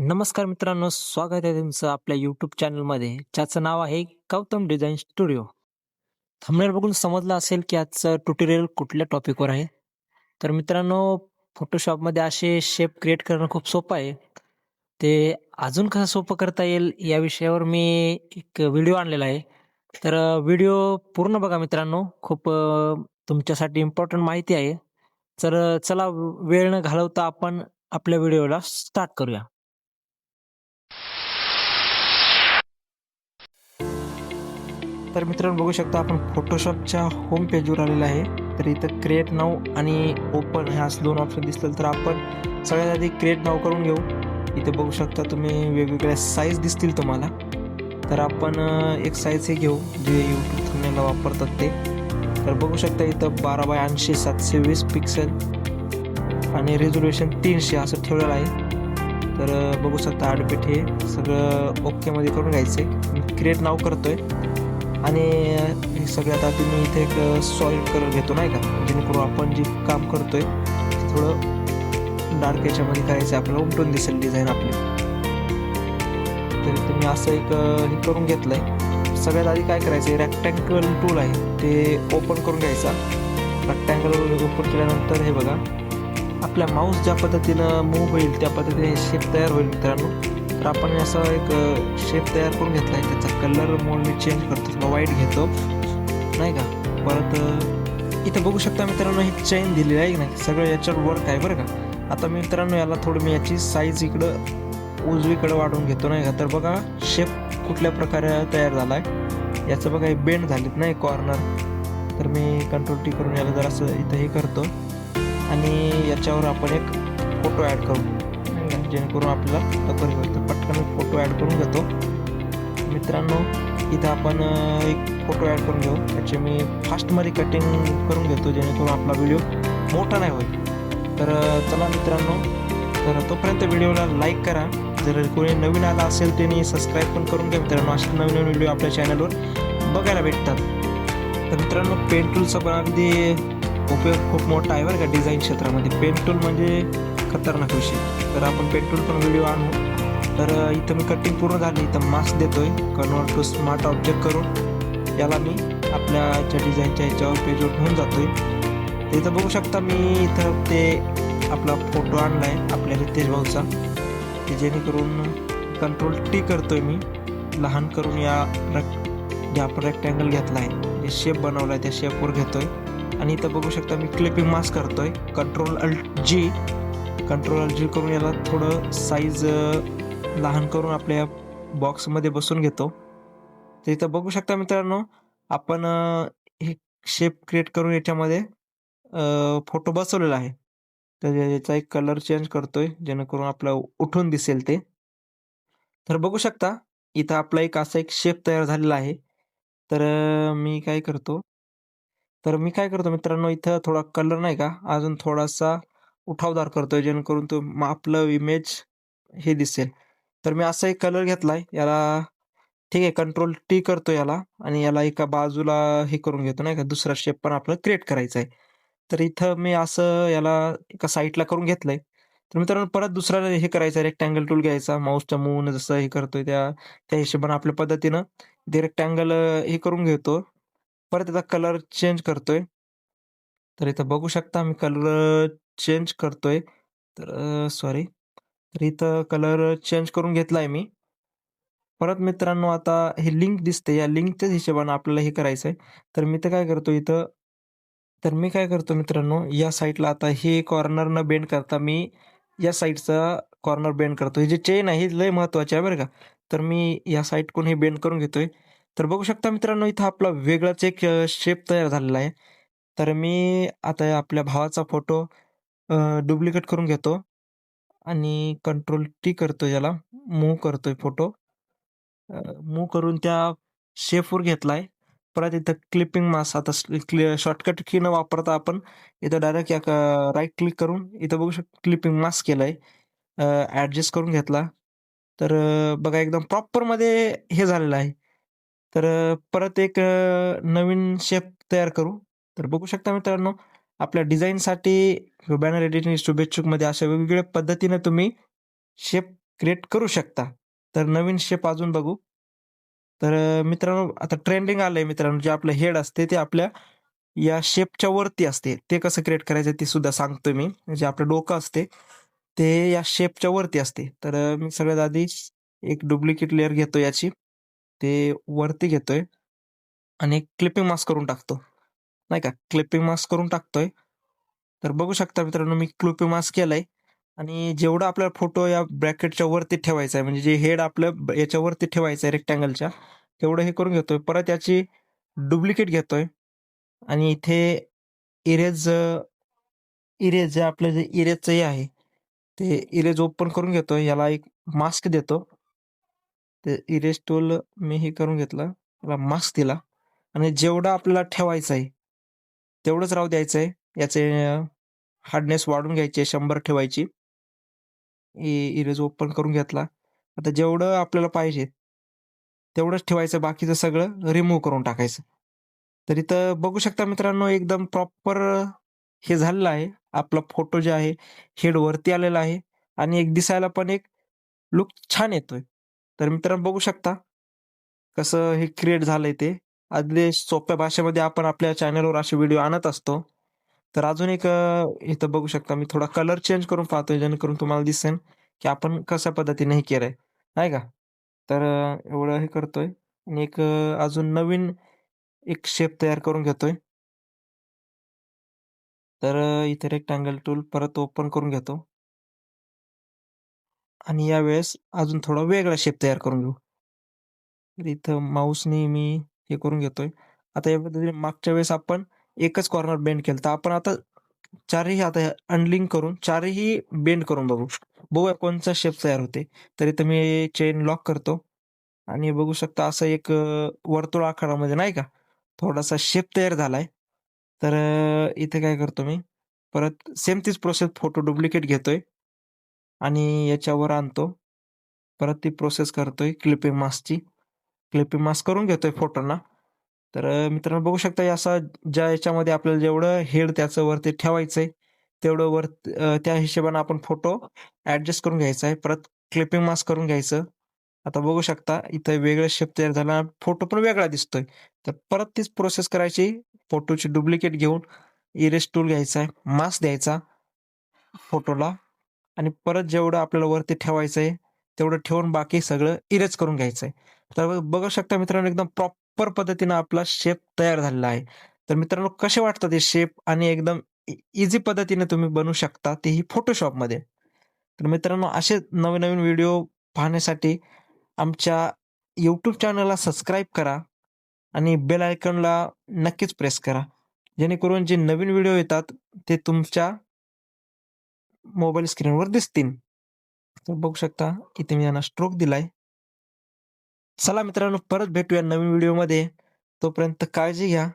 नमस्कार मित्रांनो, स्वागत आहे तुमचं आपल्या यूट्यूब चॅनलमध्ये, ज्याचं नाव आहे गौतम डिझाईन स्टुडिओ. थंबनेल बघून समजलं असेल, की आजचं ट्युटोरियल कुठल्या टॉपिकवर आहे. तर मित्रांनो, फोटोशॉपमध्ये असे शेप क्रिएट करणं खूप सोपं आहे. ते अजून कसं सोपं करता येईल, या विषयावर मी एक व्हिडिओ आणलेला आहे. तर व्हिडिओ पूर्ण बघा मित्रांनो. खूप तुमच्यासाठी इम्पॉर्टंट माहिती आहे. तर चला वेळ न घालवता आपण आपल्या व्हिडिओला स्टार्ट करूया. तर मित्रांनो बघू शकता आपण फोटोशॉपच्या होम पेजवर आलेलं आहे. तर इथं क्रिएट नाव आणि ओपन ह्या असं दोन ऑप्शन दिसतील. तर आपण सगळ्यात आधी क्रिएट नाव करून घेऊ. इथे बघू शकता तुम्ही वेगवेगळ्या साईज दिसतील तुम्हाला. तर आपण एक साईज हे घेऊ, जे यूट्यूब थंबनेलला वापरतात ते. तर बघू शकता इथं 12x80 720 पिक्सेल आणि रेझोल्युशन तीनशे असं ठेवलेलं आहे. तर बघू शकता आडपीठ हे सगळं ओकेमध्ये करून घ्यायचं आहे. क्रिएट नाव करतो आहे आणि हे सगळ्यात आधी मी इथे एक सॉलिड कलर घेतो नाही का, जेणेकरून आपण जे काम करतोय ते थोडं डार्क याच्यामध्ये करायचं आपल्याला, उमटून दिसेल डिझाईन आपली. तर तुम्ही असं एक हे करून घेतलंय. सगळ्यात आधी काय करायचं आहे, रेक्टँगल टूल आहे ते ओपन करून घ्यायचा. रेक्टँगल ओपन केल्यानंतर हे बघा, आपल्या माऊस ज्या पद्धतीनं मूव्ह होईल त्या पद्धतीने शेप तयार होईल मित्रांनो. तर आपण असा एक शेप तयार करून घेतला आहे. त्याचा कलर मोड मी चेंज करतो. किंवा व्हाईट घेतो, नाही का. परत इथं बघू शकता मित्रांनो ही चेन दिलेली आहे की नाही, सगळं याच्यावर वर्क आहे बरं का. आता मित्रांनो याला थोडं मी याची साईज इकडं उजवीकडे वाढवून घेतो नाही का. तर बघा शेप कुठल्या प्रकारे तयार झाला आहे. याचं बघा हे बेंड झालेत नाही कॉर्नर. तर मी कंट्रोल टी करून याला जरासं इथं हे करतो आणि याच्यावर आपण एक फोटो ॲड करू, जेणेकरून आपल्याला लवकर होतं पटकन मी फोटो ॲड करून घेतो. मित्रांनो इथं आपण एक फोटो ॲड करून घेऊ. त्याची मी फास्टमध्ये कटिंग करून घेतो, जेणेकरून आपला व्हिडिओ मोठा नाही होईल. तर चला मित्रांनो, तर तोपर्यंत व्हिडिओला लाईक करा. जर कोणी नवीन आला असेल त्यांनी सबस्क्राईब पण करून घ्या मित्रांनो. असे नवीन-नवीन व्हिडिओ आपल्या चॅनलवर बघायला भेटतात. तर मित्रांनो पेन टूलचा पण अगदी उपयोग खूप मोठा आहे बरं का डिझाईन क्षेत्रामध्ये. पेन टूल म्हणजे खतरनाक विषय. तर आपण पेट्रोल पण व्हिडिओ आणू. तर इथं मी कटिंग पूर्ण झाली. इथं मास्क देतोय. कन्व्हर्ट टू स्मार्ट ऑब्जेक्ट करून याला मी आपल्याच्या डिझाईनच्या ह्याच्यावर पेजवर घेऊन जातोय. आहे इथं बघू शकता मी इथं ते आपला फोटो आणलाय आपल्या रितेश भाऊचा. ते जेणेकरून कंट्रोल टी करतोय मी. लहान करून या रेक जे आपण रेक्टँगल घेतला आहे, जे शेप बनवला आहे त्या शेपवर घेतोय आणि इथं बघू शकता मी क्लिपिंग मास्क करतोय. Control alt G, control alt करून याला थोडं साईज लहान करून आपल्या बॉक्समध्ये बसून घेतो. तर इथं बघू शकता मित्रांनो, आपण हे शेप क्रिएट करून याच्यामध्ये फोटो बसवलेला आहे. तर याचा एक कलर चेंज करतोय, जेणेकरून आपलं उठून दिसेल ते. तर बघू शकता, इथं आपला एक असा एक शेप तयार झालेला आहे. तर मी काय करतो तर मी काय करतो मित्रांनो, इथं थोडा कलर नाही का, अजून थोडासा उठावदार करतोय, जेणेकरून तो मग आपलं इमेज हे दिसेल. तर मी असा एक कलर घेतलाय. याला ठीक आहे, कंट्रोल टी करतो याला आणि याला एका बाजूला हे करून घेतो नाही का, दुसरा शेप पण आपल्याला क्रिएट करायचा आहे. तर इथं मी असं याला एका साईडला करून घेतलंय. तर मित्रांनो परत दुसरा हे करायचं रेक्टँगल टूल घ्यायचा. माऊसच्या मूव्हनं जसं हे करतोय त्या त्या हिशोबाने आपल्या पद्धतीनं ते रेक्टँगल हे करून घेतो. परत त्याचा कलर चेंज करतोय. तर इथं बघू शकता मी कलर चेंज करतोय. तर सॉरी. तर इथं कलर चेंज करून घेतला आहे मी. परत मित्रांनो आता हे लिंक दिसते, या लिंकच्याच हिशोबाने आपल्याला हे करायचं आहे. तर मी तर काय करतो इथं तर मी काय करतो मित्रांनो, या साईटला आता हे कॉर्नर न बेंड करता मी या साईटचा कॉर्नर बेंड करतो. हे जे चेन आहे, हे लय महत्त्वाची आहे बरं का. तर मी या साइडकडून हे बेंड करून घेतोय. तर बघू शकता मित्रांनो, इथं आपला वेगळाच एक शेप तयार झालेला आहे. तर मी आता आपल्या भावाचा फोटो डुप्लिकेट करून घेतो आणि कंट्रोल टी करतो याला, मूव्ह करतोय फोटो. मूव मूव्ह करून त्या शेपवर घेतलाय. परत इथं क्लिपिंग मास्क आता क्लि शॉर्टकट की न वापरता आपण इथं डायरेक्ट एक राईट क्लिक करून इथं बघू शकतो क्लिपिंग मास्क केलाय. आहे ॲडजस्ट करून घेतला. तर बघा एकदम प्रॉपरमध्ये हे झालेलं आहे. तर परत एक नवीन शेप तयार करू. तर बघू शकता मित्रांनो, आपल्या डिझाईनसाठी बॅनर एडिटिंग शुभेच्छुकमध्ये अशा वेगवेगळ्या पद्धतीने तुम्ही शेप क्रिएट करू शकता. तर नवीन शेप अजून बघू. तर मित्रांनो आता ट्रेंडिंग आलंय मित्रांनो जे आपलं हेड असते ते आपल्या या शेपच्या वरती असते. ते कसं क्रिएट करायचं ते सुद्धा सांगतो मी. जे आपलं डोकं असते ते या शेपच्या वरती असते. तर मी सगळ्यात आधी एक डुप्लिकेट लेअर घेतो याची. ते वरती घेतोय. आणि क्लिपिंग मास्क करून टाकतो. नाही का? क्लिपिंग मास्क करून टाकतोय. तर बघू शकता मित्रांनो मी क्लिपिंग मास्क केलाय. आणि जेवढा आपला फोटो या ब्रॅकेटच्या वरती ठेवायचा आहे म्हणजे जे हेड आपलं याच्यावरती ठेवायचं आहे रेक्टँगलच्या तेवढं हे करून घेतोय. परत याची डुप्लिकेट घेतोय. आणि इथे इरेज इरेज जे आपलं जे इरेजचं हे आहे ते इरेज ओपन करून घेतोय. याला एक मास्क देतो. ते इरेज टूल मी हे करून घेतलं. त्याला मास्क दिला. आणि जेवढं आपल्याला ठेवायचं आहे तेवढंच राहू द्यायचं आहे याचे हार्डनेस वाढून घ्यायचे शंभर ठेवायची. इरेज ओपन करून घेतला. आता जेवढं आपल्याला पाहिजे तेवढंच ठेवायचं. बाकीचं सगळं रिमूव्ह करून टाकायचं. तर इथं बघू शकता मित्रांनो एकदम प्रॉपर हे झालेलं आहे. आपला फोटो जे आहे हेड वरती आलेला आहे. आणि एक दिसायला पण एक लुक छान येतोय. तर मित्रांनो बघू शकता कसं हे क्रिएट झालंय ते. अगदी सोप्या भाषेमध्ये आपण आपल्या चॅनलवर असे व्हिडिओ आणत असतो. तर अजून एक इथं बघू शकता मी थोडा कलर चेंज करून पाहतोय जेणेकरून तुम्हाला दिसेल की आपण कशा पद्धतीने हे केलंय. नाही का? तर एवढं हे करतोय आणि एक अजून नवीन एक शेप तयार करून घेतोय. तर इथे रेक्टँगल टूल परत ओपन करून घेतो. आणि यावेळेस अजून थोडा वेगळा शेप तयार करून घेऊ. इथं माऊसनी मी हे करून घेतोय. आता या पद्धतीने मागच्या वेळेस आपण एकच कॉर्नर बेंड केलं. तर आपण आता चारही आता अनलिंक करून चारही बेंड करून बघू. बघूया कोणचा शेप तयार होते. तरी तर मी चेन लॉक करतो. आणि बघू शकता असं एक वर्तुळ आकारामध्ये नाही का? थोडासा शेप तयार झालाय. तर इथे काय करतो मी? परत सेम तीच प्रोसेस फोटो डुप्लिकेट घेतोय. आणि याच्यावर आणतो. परत ती प्रोसेस करतोय क्लिपिंग मास्कची क्लिपिंग मास्क करून घेतोय फोटोंना तर मित्रांनो बघू शकता असा ज्या याच्यामध्ये आपल्याला जेवढं हेड त्याचं वरती ठेवायचंय तेवढं वर त्या हिशोबाने आपण फोटो ऍडजस्ट करून घ्यायचा आहे. परत क्लिपिंग मास्क करून घ्यायचं. आता बघू शकता इथं वेगळं शेप तयार झाला. फोटो पण वेगळा दिसतोय. तर परत तीच प्रोसेस करायची. फोटोची डुप्लिकेट घेऊन इरेज टूल घ्यायचा आहे. मास्क द्यायचा फोटोला आणि परत जेवढं आपल्याला वरती ठेवायचं आहे तेवढं ठेवून बाकी सगळं इरेज करून घ्यायचं आहे तर बघू शकता मित्रांनो एकदम प्रॉपर पद्धतीनं आपला शेप तयार झालेला आहे. तर मित्रांनो कसे वाटतात हे शेप आणि एकदम e-, इझी पद्धतीने तुम्ही बनवू शकता तेही फोटोशॉपमध्ये तर मित्रांनो असे नवीन नवीन व्हिडिओ पाहण्यासाठी आमच्या यूट्यूब चॅनलला सबस्क्राईब करा आणि बेल आयकॉनला नक्कीच प्रेस करा. जेणेकरून जे नवीन व्हिडिओ येतात ते तुमच्या मोबाईल स्क्रीनवर दिसतील. तर बघू शकता इथे मी यांना स्ट्रोक दिलाय. चला मित्रांनो परत भेटूया नवीन व्हिडिओमध्ये तोपर्यंत काळजी घ्या.